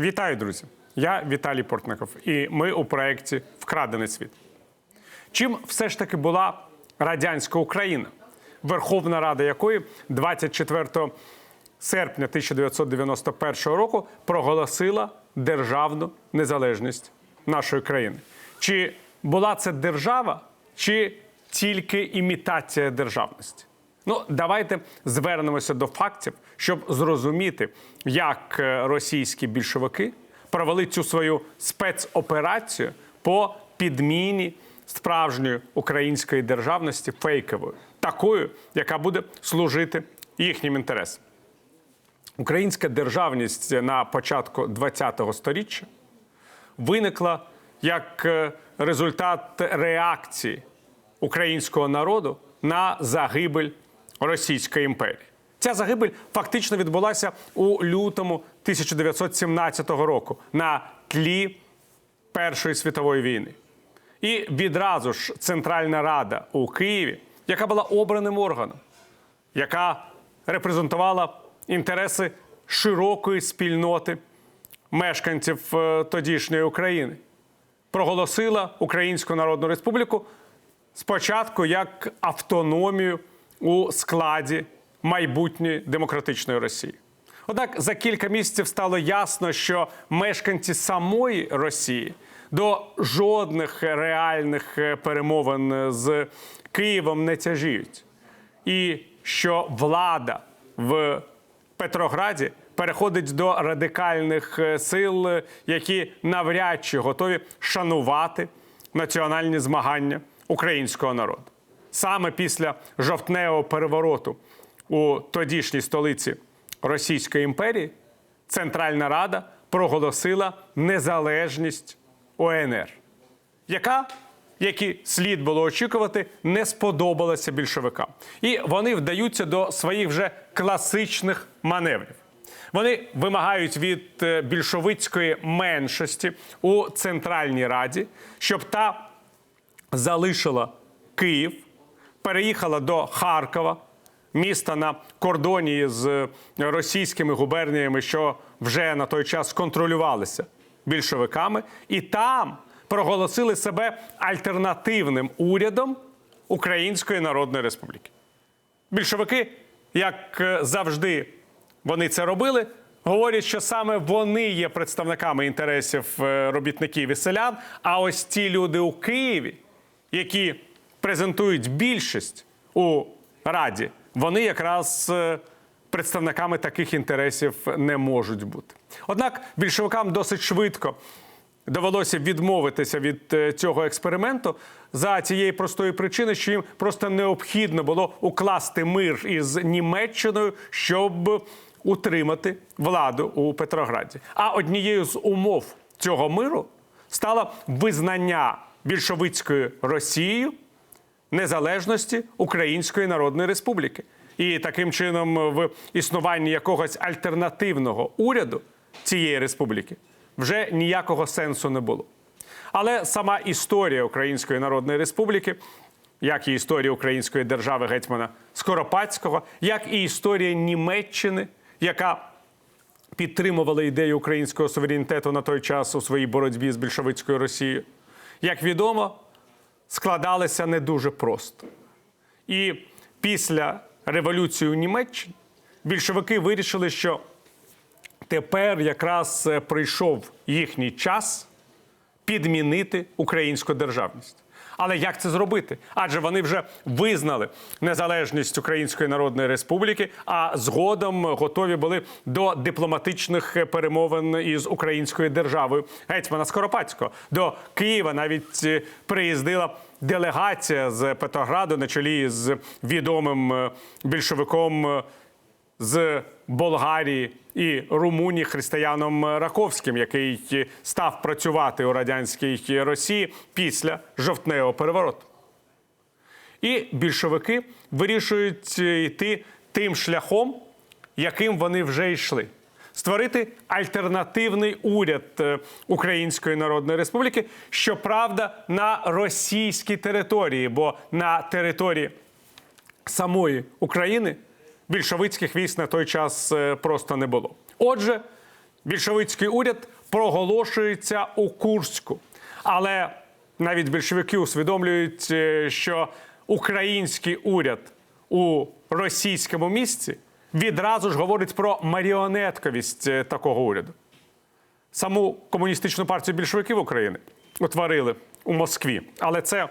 Вітаю, друзі! Я Віталій Портников, і ми у проєкті Вкрадений світ. Чим все ж таки була радянська Україна, Верховна Рада якої 24 серпня 1991 року проголосила державну незалежність нашої країни. Чи була це держава, чи тільки імітація державності? Ну, давайте звернемося до фактів, щоб зрозуміти, як е, російські більшовики провели цю свою спецоперацію по підміні справжньої української державності фейковою, такою, яка буде служити їхнім інтересам. Українська державність на початку ХХ століття виникла як е, результат реакції українського народу на загибель Російської імперії. Ця загибель фактично відбулася у лютому 1917 року на тлі Першої світової війни. І відразу ж Центральна Рада у Києві, яка була обраним органом, яка репрезентувала інтереси широкої спільноти мешканців е, тодішньої України, проголосила Українську Народну Республіку спочатку як автономію у складі майбутньої демократичної Росії. Однак за кілька місяців стало ясно, що мешканці самої Росії до жодних реальних е, перемовин з Києвом не тяжіють, і що влада в Петрограді переходить до радикальних е, сил, е, які навряд чи готові шанувати національні змагання українського народу. Саме після жовтневого перевороту у тодішній столиці Російської імперії Центральна Рада проголосила незалежність УНР, яка, як і слід було очікувати, не сподобалася більшовикам. І вони вдаються до своїх вже класичних маневрів. Вони вимагають від е, більшовицької меншості у Центральній Раді, щоб та залишила Київ, переїхала до Харкова, міста на кордоні з російськими губерніями, що вже на той час контролювалися більшовиками, і там проголосили себе альтернативним урядом Української Народної Республіки. Більшовики, як е, завжди, вони це робили. Говорять, що саме вони є представниками інтересів е, робітників і селян. А ось ті люди у Києві, які презентують більшість у Раді, вони якраз е, представниками таких інтересів не можуть бути. Однак більшовикам досить швидко довелося відмовитися від е, цього експерименту за цієї простої причини, що їм просто необхідно було укласти мир із Німеччиною, щоб утримати владу у Петрограді. А однією з умов цього миру стало визнання більшовицькою Росією незалежності Української Народної Республіки. І таким чином в існуванні якогось альтернативного уряду цієї республіки вже ніякого сенсу не було. Але сама історія Української Народної Республіки, як і історія Української держави гетьмана Скоропадського, як і історія Німеччини, яка підтримувала ідею українського суверенітету на той час у своїй боротьбі з більшовицькою Росією, як відомо, складалися не дуже просто. І після революції у Німеччині більшовики вирішили, що тепер якраз е, прийшов їхній час підмінити українську державність. Але як це зробити? Адже вони вже визнали незалежність Української Народної Республіки, а згодом готові були до дипломатичних перемовин із українською державою гетьмана Скоропадського. До Києва навіть е, приїздила делегація з Петрограду на чолі з відомим е, більшовиком. е, з Болгарії і Румунії християном Раковським, який став працювати у радянській Росії після жовтневого перевороту. І більшовики вирішують йти тим шляхом, яким вони вже йшли. Створити альтернативний уряд е, Української Народної Республіки, щоправда, на російській території, бо на території самої України більшовицьких військ на той час е, просто не було. Отже, Більшовицький уряд проголошується у Курську. Але навіть більшовики усвідомлюють, е, що український уряд у російському місці відразу ж говорить про маріонетковість е, такого уряду. Саму комуністичну партію більшовиків України утворили у Москві. Але це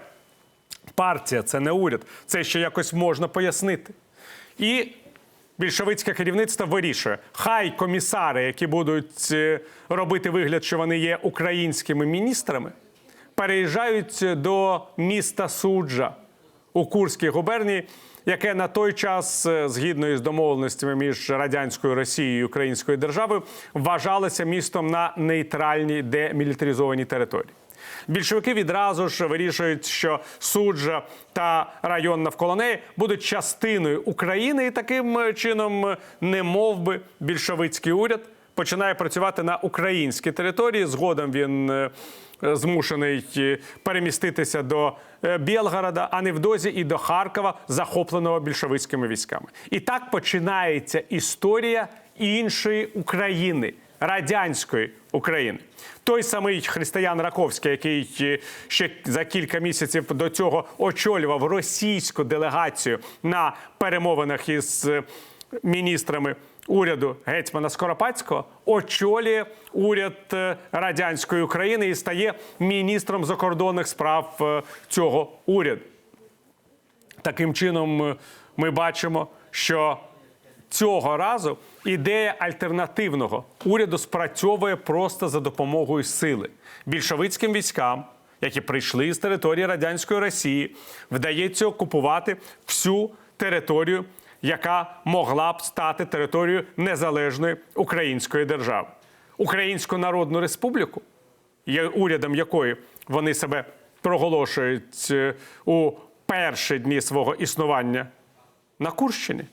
партія, це не уряд. Це ще якось можна пояснити. І більшовицьке керівництво вирішує: хай комісари, які будуть е, робити вигляд, що вони є українськими міністрами, переїжджають до міста Суджа у Курській губернії, яке на той час, е, згідно із домовленостями між радянською Росією і Українською державою, вважалося містом на нейтральній демілітаризованій території. Більшовики відразу ж вирішують, що суджа та район навколо неї будуть частиною України, і таким е, чином, е, не мов би, більшовицький уряд починає працювати на українській території. Згодом він е, змушений переміститися до Білгорода, а невдовзі і до Харкова, захопленого більшовицькими військами. І так починається історія іншої України. Радянської України той самий Християн Раковський, який е, ще за кілька місяців до цього очолював російську делегацію на перемовинах із е, міністрами уряду гетьмана Скоропадського, очолює уряд е, радянської України і стає міністром закордонних справ цього уряду. Таким чином, ми бачимо, що цього разу ідея альтернативного уряду спрацьовує просто за допомогою сили. Більшовицьким військам, які прийшли з території радянської Росії, вдається окупувати всю територію, яка могла б стати територією незалежної української держави. Українську Народну Республіку, урядом якої вони себе проголошують е, у перші дні свого існування на Курщині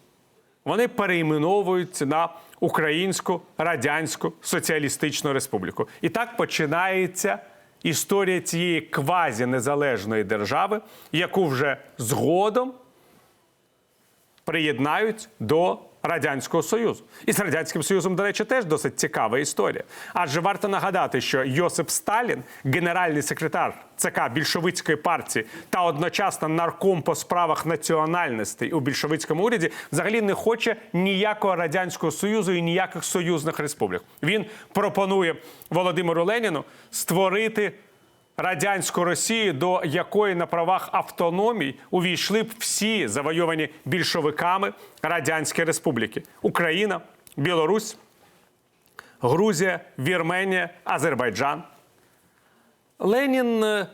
вони перейменовуються на Українську Радянську Соціалістичну Республіку. І так починається історія цієї квазі незалежної держави, яку вже згодом приєднають до Радянського Союзу. І з Радянським Союзом, до речі, теж досить цікава історія. Адже варто нагадати, що Йосип Сталін, генеральний секретар ЦК більшовицької партії та одночасно нарком по справах національностей у більшовицькому уряді, взагалі не хоче ніякого радянського союзу і ніяких союзних республік. Він пропонує Володимиру Леніну створити радянську Росію, до якої на правах автономії увійшли б всі завойовані більшовиками радянські республіки: Україна, Білорусь, Грузія, Вірменія, Азербайджан. Ленін е,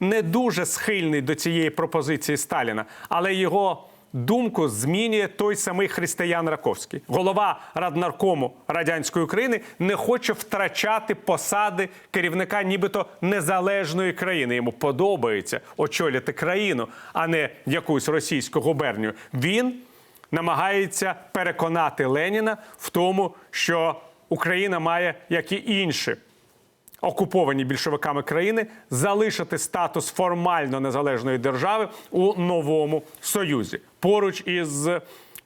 не дуже схильний до цієї пропозиції Сталіна, але його думку змінює той самий Християн Раковський. Голова Раднаркому радянської України не хоче втрачати посади керівника, нібито незалежної країни. Йому подобається очолювати країну, а не якусь російську губернію. Він намагається переконати Леніна в тому, що Україна має, як і інші окуповані більшовиками країни залишити статус формально незалежної держави у новому союзі поруч із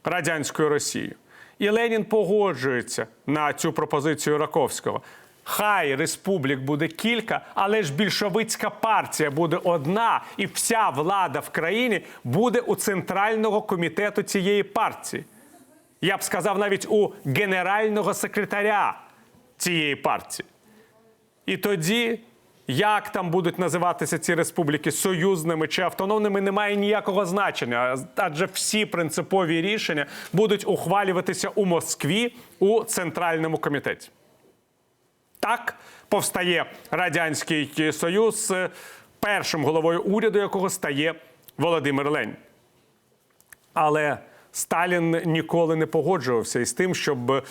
радянською Росією. І Ленін погоджується на цю пропозицію Раковського. Хай республік буде кілька, але ж більшовицька партія буде одна, і вся влада в країні буде у центрального комітету цієї партії. Я б сказав навіть у генерального секретаря цієї партії. І тоді, як там будуть називатися ці республіки союзними чи автономними, не має ніякого значення, адже всі принципові рішення будуть ухвалюватися у Москві у центральному комітеті. Так повстає Радянський Союз, першим головою уряду якого стає Володимир Лень. Але Сталін ніколи не погоджувався із тим, щоб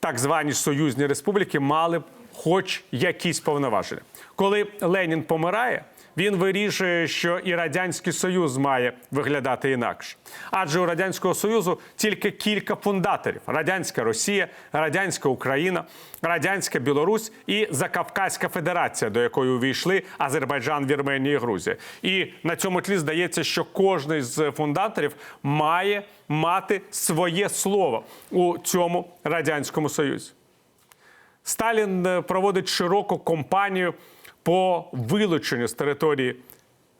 так звані союзні республіки мали хоч якісь повноваження. Коли Ленін помирає, він вирішує, що і радянський союз має виглядати інакше. Адже у радянського союзу тільки кілька фундаторів: радянська Росія, радянська Україна, радянська Білорусь і Закавказька Федерація, до якої увійшли Азербайджан, Вірменія і Грузія. І на цьому тлі здається, що кожний з фундаторів має мати своє слово у цьому радянському союзі. Сталін е, проводить широку кампанію по вилученню з території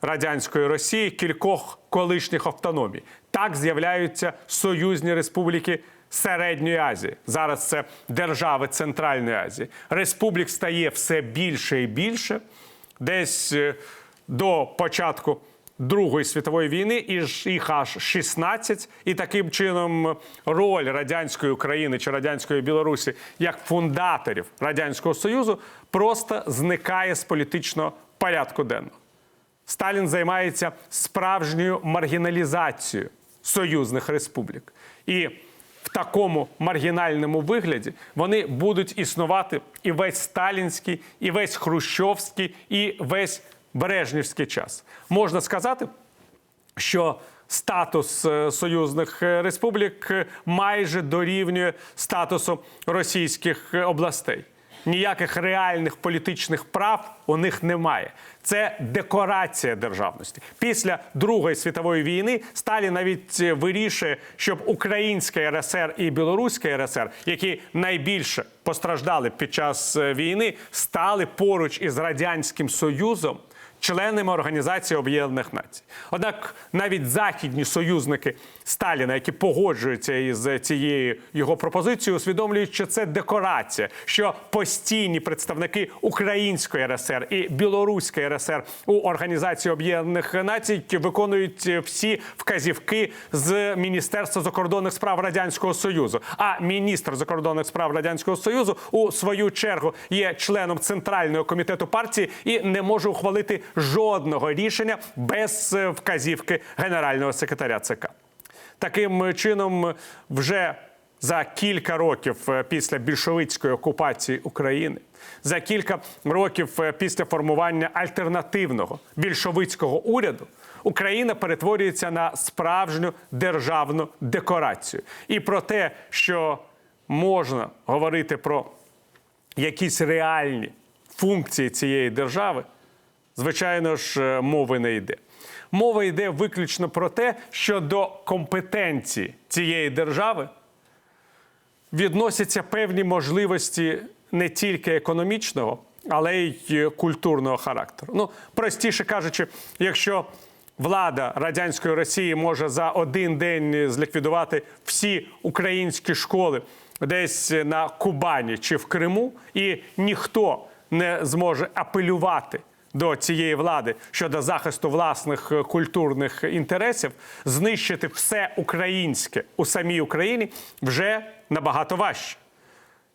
радянської Росії кількох колишніх автономій. Так з'являються союзні республіки Середньої Азії. Зараз це держави Центральної Азії. Республік стає все більше і більше. Десь е, до початку Другої світової війни і їх аж 16. І таким чином роль радянської України чи радянської Білорусі як фундаторів радянського союзу просто зникає з політичного порядку денного. Сталін займається справжньою маргіналізацією союзних республік. І в такому маргінальному вигляді вони будуть існувати і весь сталінський, і весь хрущовський, і весь Брежнівський час. Можна сказати, що статус е, союзних е, республік майже дорівнює статусу російських е, областей. Ніяких реальних політичних прав у них немає. Це декорація державності. Після Другої світової війни Сталін навіть вирішує, щоб Українська РСР і Білоруська РСР, які найбільше постраждали під час війни, стали поруч із радянським союзом членами Організації Об'єднаних Націй. Однак навіть західні союзники Сталіна, які погоджуються із цією його пропозицією, усвідомлюють, що це декорація, що постійні представники Української РСР і Білоруської РСР у Організації Об'єднаних Націй виконують всі вказівки з Міністерства закордонних справ Радянського Союзу. А міністр закордонних справ Радянського Союзу у свою чергу є членом центрального комітету партії і не може ухвалити жодного рішення без е, вказівки генерального секретаря ЦК. Таким чином, вже за кілька років е, після більшовицької окупації України, за кілька років е, після формування альтернативного більшовицького уряду, Україна перетворюється на справжню державну декорацію. І про те, що можна говорити про якісь реальні функції цієї держави, звичайно ж, е, мови не йде. Мова йде виключно про те, що до компетенції цієї держави відносяться певні можливості не тільки економічного, але й культурного характеру. Ну, простіше кажучи, якщо влада радянської Росії може за один день зліквідувати всі українські школи десь на Кубані чи в Криму, і ніхто не зможе апелювати до цієї влади щодо захисту власних е, культурних інтересів, знищити все українське у самій Україні вже набагато важче.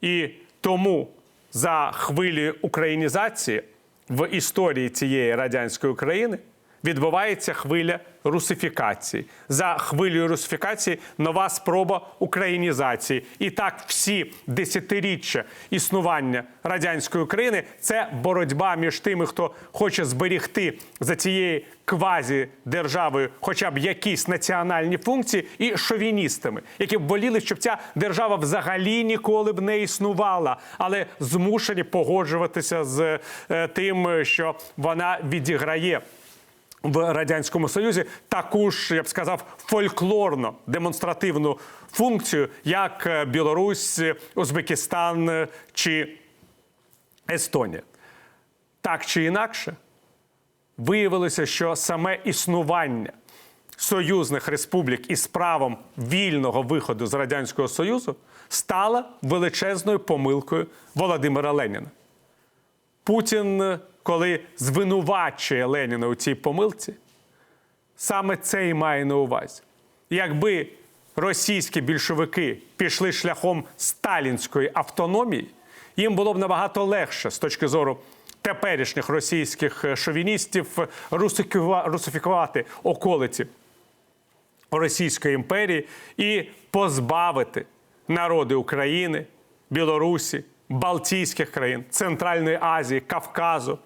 І тому за хвилі українізації в історії цієї радянської України відбувається хвиля русифікації. За хвилею русифікації нова спроба українізації. І так всі десятиріччя існування радянської України це боротьба між тими, хто хоче зберігти за цією квазі державою хоча б якісь національні функції, і шовіністами, які б воліли, щоб ця держава взагалі ніколи б не існувала, але змушені погоджуватися з е, тим, що вона відіграє в радянському союзі таку ж, я б сказав, фольклорно демонстративну функцію, як е, Білорусь, Узбекистан е, чи Естонія. Так чи інакше, виявилося, що саме існування союзних республік із правом вільного виходу з радянського союзу стало величезною помилкою Володимира Леніна. Путін, коли звинувачує Леніна у цій помилці, саме це і має на увазі. Якби російські більшовики пішли шляхом сталінської автономії, їм було б набагато легше з точки зору теперішніх російських шовіністів русифікувати околиці Російської імперії і позбавити народи України, Білорусі, Балтійських країн, Центральної Азії, Кавказу,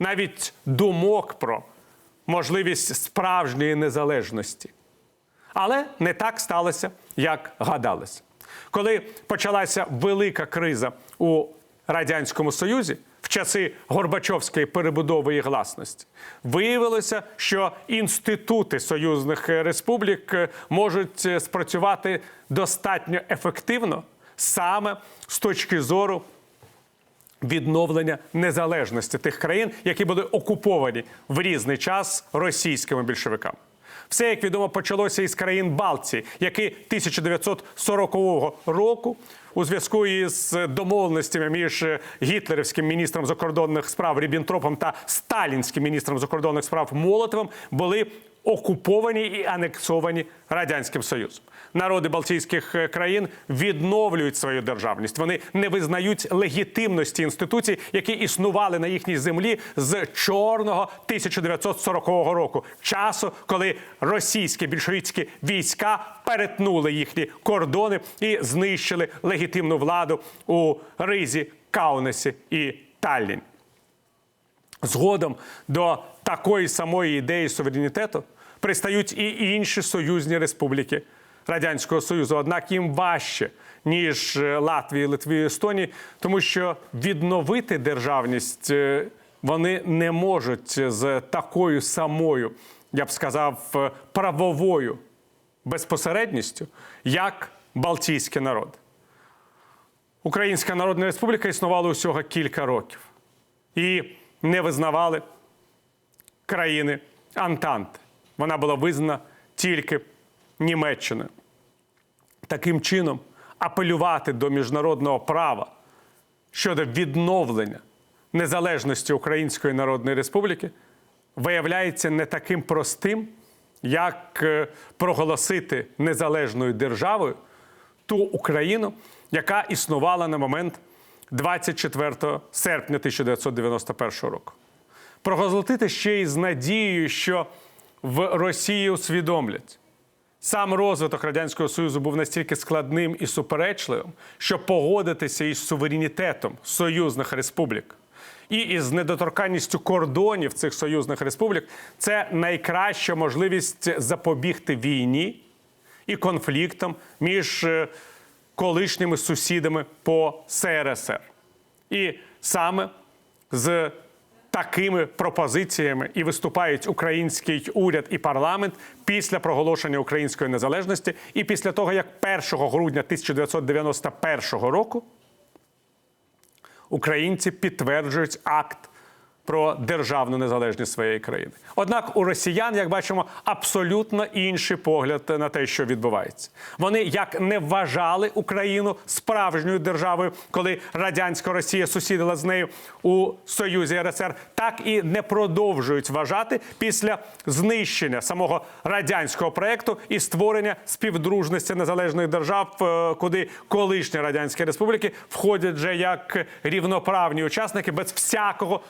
навіть думок про можливість справжньої незалежності. Але не так сталося, як гадалося. Коли почалася велика криза у Радянському Союзі в часи Горбачовської перебудови і гласності, виявилося, що інститути союзних республік е, можуть е, спрацювати достатньо ефективно саме з точки зору відновлення незалежності тих країн, які були окуповані в різний час російськими більшовиками. Все, як відомо, почалося із країн Балтії, які 1940 року у зв'язку із домовленостями між гітлерівським міністром закордонних справ Ріббентропом та сталінським міністром закордонних справ Молотовим були окуповані і анексовані радянським союзом. Народи Балтійських е, країн відновлюють свою державність. Вони не визнають легітимності інституцій, які існували на їхній землі з чорного 1940 року, часу, коли російські більшовицькі війська перетнули їхні кордони і знищили легітимну владу у Ризі, Каунасі і Талліні. Згодом до такої самої ідеї суверенітету пристають і інші союзні республіки Радянського Союзу. Однак їм важче, ніж е, Латвії, Литві, Естонії, тому що відновити державність е, вони не можуть з такою самою, я б сказав, е, правовою безпосередністю, як Балтійський народ. Українська Народна Республіка існувала усього кілька років і не визнавали країни Антанти. Вона була визнана тільки Німеччиною. Таким чином, апелювати до міжнародного права щодо відновлення незалежності Української Народної Республіки виявляється не таким простим, як е, проголосити незалежною державою ту Україну, яка існувала на момент 24 серпня 1991 року. Проголосити ще й з надією, що в Росії усвідомлять. Сам розвиток Радянського Союзу був настільки складним і суперечливим, що погодитися із суверенітетом союзних республік і із недоторканністю кордонів цих союзних республік це найкраща можливість запобігти війні і конфліктам між е, колишніми сусідами по СРСР. І саме з такими пропозиціями і виступають український уряд і парламент після проголошення української незалежності, і після того, як 1 грудня 1991 року українці підтверджують акт про державну незалежність своєї країни. Однак у росіян, як бачимо, абсолютно інший погляд на те, що відбувається. Вони як не вважали Україну справжньою державою, коли радянська Росія сусідила з нею у Союзі РСР, так і не продовжують вважати після знищення самого радянського проекту і створення співдружності незалежних держав, е, куди колишні радянські республіки входять вже як рівноправні учасники без всякого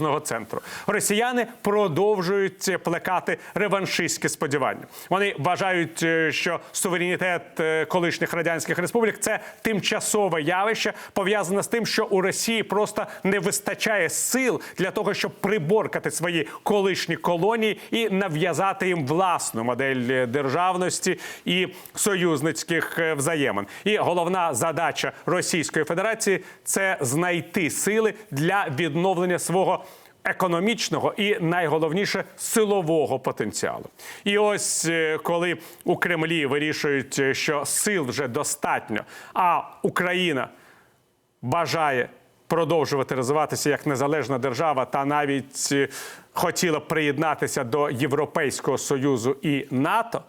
союзного центру. Росіяни продовжують плекати реваншистські сподівання. Вони вважають, е, що суверенітет е, колишніх радянських республік це тимчасове явище, пов'язане з тим, що у Росії просто не вистачає сил для того, щоб приборкати свої колишні колонії і нав'язати їм власну модель державності і союзницьких е, взаємин. І головна задача Російської Федерації це знайти сили для відновлення свого економічного і найголовніше силового потенціалу. І ось е, коли у Кремлі вирішують, е, що сил вже достатньо, а Україна бажає продовжувати розвиватися як незалежна держава, та навіть е, хотіла приєднатися до Європейського союзу і НАТО.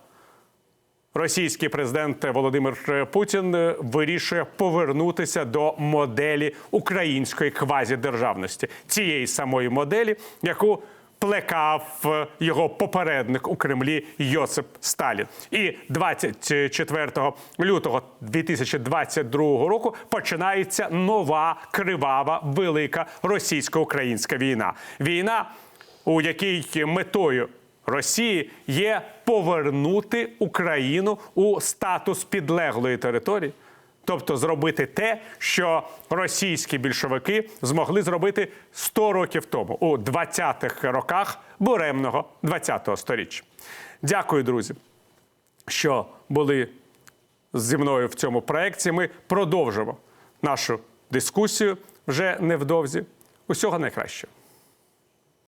Російський президент Володимир Путін е, вирішує повернутися до моделі української квазідержавності, цієї самої моделі, яку плекав е, його попередник у Кремлі Йосип Сталін. І 24 лютого 2022 року починається нова кривава велика російсько-українська війна. Війна, у якій метою Росії є повернути Україну у статус підлеглої території, тобто зробити те, що російські більшовики змогли зробити 100 років тому, у 20-х роках буремного 20-го сторіччя. Дякую, друзі, що були зі мною в цьому проєкті. Ми продовжимо нашу дискусію вже невдовзі. Усього найкращого.